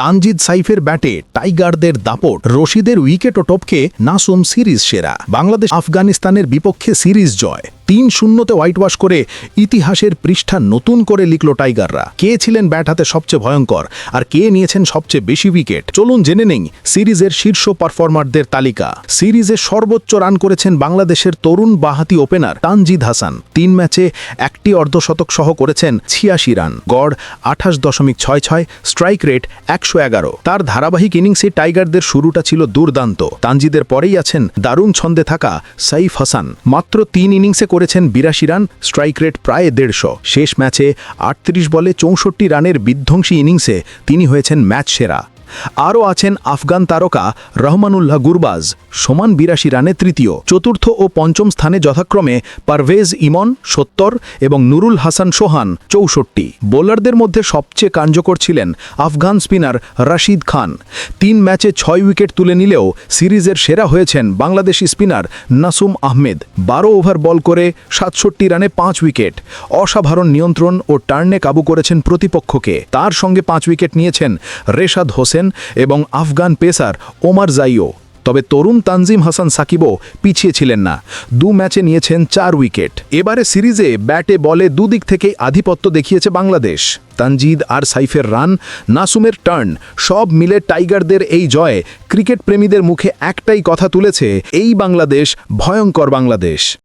তানজিদ সাইফের ব্যাটে টাইগারদের দাপট, রশিদের উইকেট উইকেটও টপকে নাসুম সিরিজ সেরা। বাংলাদেশ আফগানিস্তানের বিপক্ষে সিরিজ জয়। তিন শূন্যতে হোয়াইট ওয়াশ করে ইতিহাসের পৃষ্ঠা নতুন করে লিখল টাইগাররা। কে ছিলেন ব্যাট হাতে সবচেয়ে ভয়ঙ্কর? আর কে নিয়েছেন সবচেয়ে বেশি উইকেট চলুন জেনে নেই সিরিজের শীর্ষ পারফর্মারদের তালিকা। সিরিজে সর্বোচ্চ রান করেছেন বাংলাদেশের তরুণ বাহাতি ওপেনার তানজিদ হাসান। তিন ম্যাচে একটি অর্ধশতক সহ করেছেন ছিয়াশি রান গড় আঠাশ দশমিক ছয় ছয় স্ট্রাইক রেট একশো এগারো। তার ধারাবাহিক ইনিংসে টাইগারদের শুরুটা ছিল দুর্দান্ত। তানজিদের পরেই আছেন দারুণ ছন্দে থাকা সাইফ হাসান। মাত্র তিন ইনিংসে করেছেন বিরাশি রান, স্ট্রাইক রেট প্রায় দেড়শো। শেষ ম্যাচে আটত্রিশ বলে চৌষট্টি রানের বিধ্বংসী ইনিংসে তিনি হয়েছেন ম্যাচ সেরা। আরও আছেন আফগান তারকা রহমানুল্লাহ গুরবাজ, সমান বিরাশি রানে তৃতীয়, চতুর্থ ও পঞ্চম স্থানে যথাক্রমে পারভেজ ইমন সত্তর এবং নুরুল হাসান সোহান চৌষট্টি। বোলারদের মধ্যে সবচেয়ে কার্যকর ছিলেন আফগান স্পিনার রাশিদ খান। তিন ম্যাচে ছয় উইকেট তুলে নিলেও সিরিজের সেরা হয়েছেন বাংলাদেশি স্পিনার নাসুম আহমেদ। বারো ওভার বল করে সাতষট্টি রানে পাঁচ উইকেট, অসাধারণ নিয়ন্ত্রণ ও টার্নে কাবু করেছেন প্রতিপক্ষকে। তার সঙ্গে পাঁচ উইকেট নিয়েছেন রেশাদ হোসেন। এবং আফগান পেসার ওমার জাইও। তবে তরুণ তানজিম হাসান সাকিবও পিছিয়ে ছিলেন না। দু ম্যাচে নিয়েছেন চার উইকেট। এবারে সিরিজে ব্যাটে বলে দুদিক থেকেই আধিপত্য দেখিয়েছে বাংলাদেশ। তানজিদ আর সাইফের রান, নাসুমের টার্ন, সব মিলে টাইগারদের এই জয়ে ক্রিকেট প্রেমীদের মুখে একটাই কথা তুলেছে, এই বাংলাদেশ ভয়ঙ্কর বাংলাদেশ।